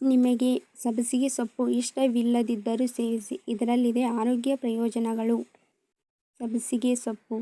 ನಿಮಗೆ ಸಬ್ಬಸಿಗೆ ಸೊಪ್ಪು ಇಷ್ಟವಿಲ್ಲದಿದ್ದರೂ ಸೇವಿಸಿ ಇದರಲ್ಲಿದೆ ಆರೋಗ್ಯ ಪ್ರಯೋಜನಗಳು. ಸಬ್ಬಸಿಗೆ ಸೊಪ್ಪು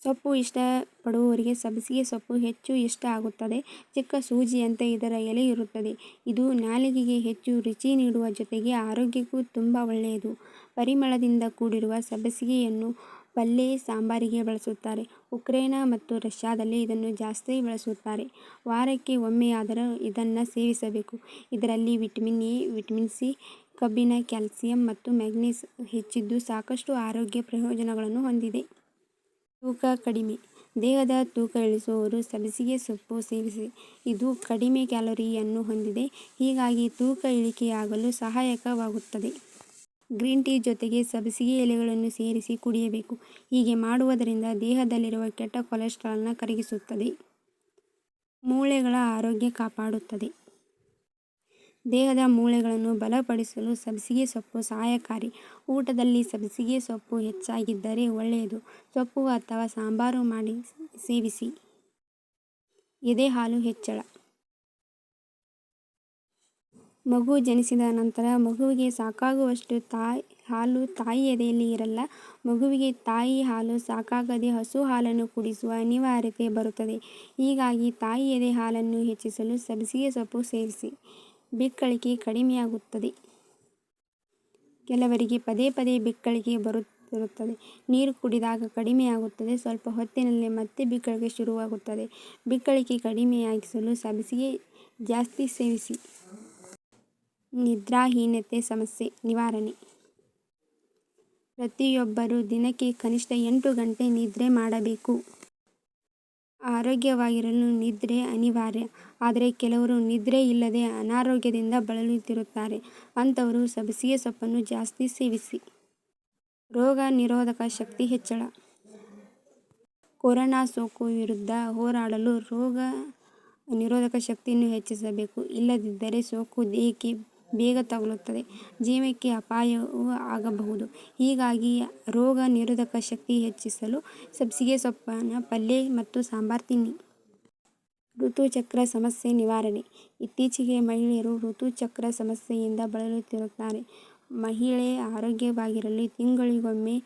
ಸೊಪ್ಪು ಇಷ್ಟಪಡುವವರಿಗೆ ಸಬ್ಬಸಿಗೆ ಸೊಪ್ಪು ಹೆಚ್ಚು ಇಷ್ಟ ಆಗುತ್ತದೆ. ಚಿಕ್ಕ ಸೂಜಿಯಂತೆ ಇದರ ಎಲೆ ಇರುತ್ತದೆ. ಇದು ನಾಲಿಗೆಗೆ ಹೆಚ್ಚು ರುಚಿ ನೀಡುವ ಜೊತೆಗೆ ಆರೋಗ್ಯಕ್ಕೂ ತುಂಬ ಒಳ್ಳೆಯದು. ಪರಿಮಳದಿಂದ ಕೂಡಿರುವ ಸಬ್ಬಸಿಗೆಯನ್ನು ಪಲ್ಯ, ಸಾಂಬಾರಿಗೆ ಬಳಸುತ್ತಾರೆ. ಉಕ್ರೇನ ಮತ್ತು ರಷ್ಯಾದಲ್ಲಿ ಇದನ್ನು ಜಾಸ್ತಿ ಬಳಸುತ್ತಾರೆ. ವಾರಕ್ಕೆ ಒಮ್ಮೆಯಾದರೂ ಇದನ್ನು ಸೇವಿಸಬೇಕು. ಇದರಲ್ಲಿ ವಿಟಮಿನ್ ಎ, ವಿಟಮಿನ್ ಸಿ, ಕಬ್ಬಿಣ, ಕ್ಯಾಲ್ಸಿಯಂ ಮತ್ತು ಮ್ಯಾಗ್ನೀಸ್ ಹೆಚ್ಚಿದ್ದು ಸಾಕಷ್ಟು ಆರೋಗ್ಯ ಪ್ರಯೋಜನಗಳನ್ನು ಹೊಂದಿದೆ. ತೂಕ ಕಡಿಮೆ: ದೇಹದ ತೂಕ ಇಳಿಸುವವರು ಸಬ್ಬಸಿಗೆ ಸೊಪ್ಪು ಸೇವಿಸಿ. ಇದು ಕಡಿಮೆ ಕ್ಯಾಲೋರಿಯನ್ನು ಹೊಂದಿದೆ. ಹೀಗಾಗಿ ತೂಕ ಇಳಿಕೆಯಾಗಲು ಸಹಾಯಕವಾಗುತ್ತದೆ. ಗ್ರೀನ್ ಟೀ ಜೊತೆಗೆ ಸಬ್ಬಸಿಗೆ ಎಲೆಗಳನ್ನು ಸೇರಿಸಿ ಕುಡಿಯಬೇಕು. ಹೀಗೆ ಮಾಡುವುದರಿಂದ ದೇಹದಲ್ಲಿರುವ ಕೆಟ್ಟ ಕೊಲೆಸ್ಟ್ರಾಲ್ನ ಕರಗಿಸುತ್ತದೆ. ಮೂಳೆಗಳ ಆರೋಗ್ಯ ಕಾಪಾಡುತ್ತದೆ: ದೇಹದ ಮೂಳೆಗಳನ್ನು ಬಲಪಡಿಸಲು ಸಬ್ಬಸಿಗೆ ಸೊಪ್ಪು ಸಹಾಯಕಾರಿ. ಊಟದಲ್ಲಿ ಸಬ್ಬಸಿಗೆ ಸೊಪ್ಪು ಹೆಚ್ಚಾಗಿದ್ದರೆ ಒಳ್ಳೆಯದು. ಸೊಪ್ಪು ಅಥವಾ ಸಾಂಬಾರು ಮಾಡಿ ಸೇವಿಸಿ. ಎದೆ ಹಾಲು ಹೆಚ್ಚಳ: ಮಗು ಜನಿಸಿದ ನಂತರ ಮಗುವಿಗೆ ಸಾಕಾಗುವಷ್ಟು ತಾಯಿ ಹಾಲು ತಾಯಿ ಎದೆಯಲ್ಲಿ ಇರಲ್ಲ. ಮಗುವಿಗೆ ತಾಯಿ ಹಾಲು ಸಾಕಾಗದೆ ಹಸು ಹಾಲನ್ನು ಕುಡಿಸುವ ಅನಿವಾರ್ಯತೆ ಬರುತ್ತದೆ. ಹೀಗಾಗಿ ತಾಯಿ ಎದೆ ಹಾಲನ್ನು ಹೆಚ್ಚಿಸಲು ಸಬ್ಬಸಿಗೆ ಸೊಪ್ಪು ಸೇರಿಸಿ ಬಿಕ್ಕಳಿಕೆ ಕಡಿಮೆಯಾಗುತ್ತದೆ: ಕೆಲವರಿಗೆ ಪದೇ ಪದೇ ಬಿಕ್ಕಳಿಕೆ ಬರುತ್ತಿರುತ್ತದೆ. ನೀರು ಕುಡಿದಾಗ ಕಡಿಮೆಯಾಗುತ್ತದೆ. ಸ್ವಲ್ಪ ಹೊತ್ತಿನಲ್ಲೇ ಮತ್ತೆ ಬಿಕ್ಕಳಿಕೆ ಶುರುವಾಗುತ್ತದೆ. ಬಿಕ್ಕಳಿಕೆ ಕಡಿಮೆಯಾಗಿಸಲು ಸಬ್ಬಸಿಗೆ ಜಾಸ್ತಿ ಸೇವಿಸಿ. ನಿದ್ರಾಹೀನತೆ ಸಮಸ್ಯೆ ನಿವಾರಣೆ: ಪ್ರತಿಯೊಬ್ಬರೂ ದಿನಕ್ಕೆ ಕನಿಷ್ಠ ಎಂಟು ಗಂಟೆ ನಿದ್ರೆ ಮಾಡಬೇಕು. ಆರೋಗ್ಯವಾಗಿರಲು ನಿದ್ರೆ ಅನಿವಾರ್ಯ. ಆದರೆ ಕೆಲವರು ನಿದ್ರೆ ಇಲ್ಲದೆ ಅನಾರೋಗ್ಯದಿಂದ ಬಳಲುತ್ತಿರುತ್ತಾರೆ. ಅಂಥವರು ಸಬಸಿಗೆ ಸೊಪ್ಪನ್ನು ಜಾಸ್ತಿ ಸೇವಿಸಿ. ರೋಗ ನಿರೋಧಕ ಶಕ್ತಿ ಹೆಚ್ಚಳ: ಕೊರೋನಾ ಸೋಂಕು ವಿರುದ್ಧ ಹೋರಾಡಲು ರೋಗ ನಿರೋಧಕ ಶಕ್ತಿಯನ್ನು ಹೆಚ್ಚಿಸಬೇಕು. ಇಲ್ಲದಿದ್ದರೆ ಸೋಂಕು ದೇಹಕ್ಕೆ ಬೇಗ ತಗುಲುತ್ತದೆ. ಜೀವಕ್ಕೆ ಅಪಾಯವೂ ಆಗಬಹುದು. ಹೀಗಾಗಿ ರೋಗ ನಿರೋಧಕ ಶಕ್ತಿ ಹೆಚ್ಚಿಸಲು ಸಬ್ಬಸಿಗೆ ಸೊಪ್ಪನ ಪಲ್ಯ ಮತ್ತು ಸಾಂಬಾರ್ ತಿನ್ನಿ. ಋತುಚಕ್ರ ಸಮಸ್ಯೆ ನಿವಾರಣೆ: ಇತ್ತೀಚೆಗೆ ಮಹಿಳೆಯರು ಋತುಚಕ್ರ ಸಮಸ್ಯೆಯಿಂದ ಬಳಲುತ್ತಿರುತ್ತಾರೆ. ಮಹಿಳೆ ಆರೋಗ್ಯವಾಗಿರಲು, ತಿಂಗಳಿಗೊಮ್ಮೆ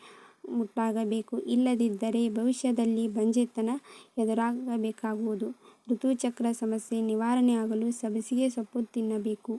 ಮುಟ್ಟಾಗಬೇಕು. ಇಲ್ಲದಿದ್ದರೆ ಭವಿಷ್ಯದಲ್ಲಿ ಬಂಜೆತನ ಎದುರಾಗಬೇಕಾಗುವುದು. ಋತುಚಕ್ರ ಸಮಸ್ಯೆ ನಿವಾರಣೆ ಆಗಲು ಸಬ್ಬಸಿಗೆ ಸೊಪ್ಪು ತಿನ್ನಬೇಕು.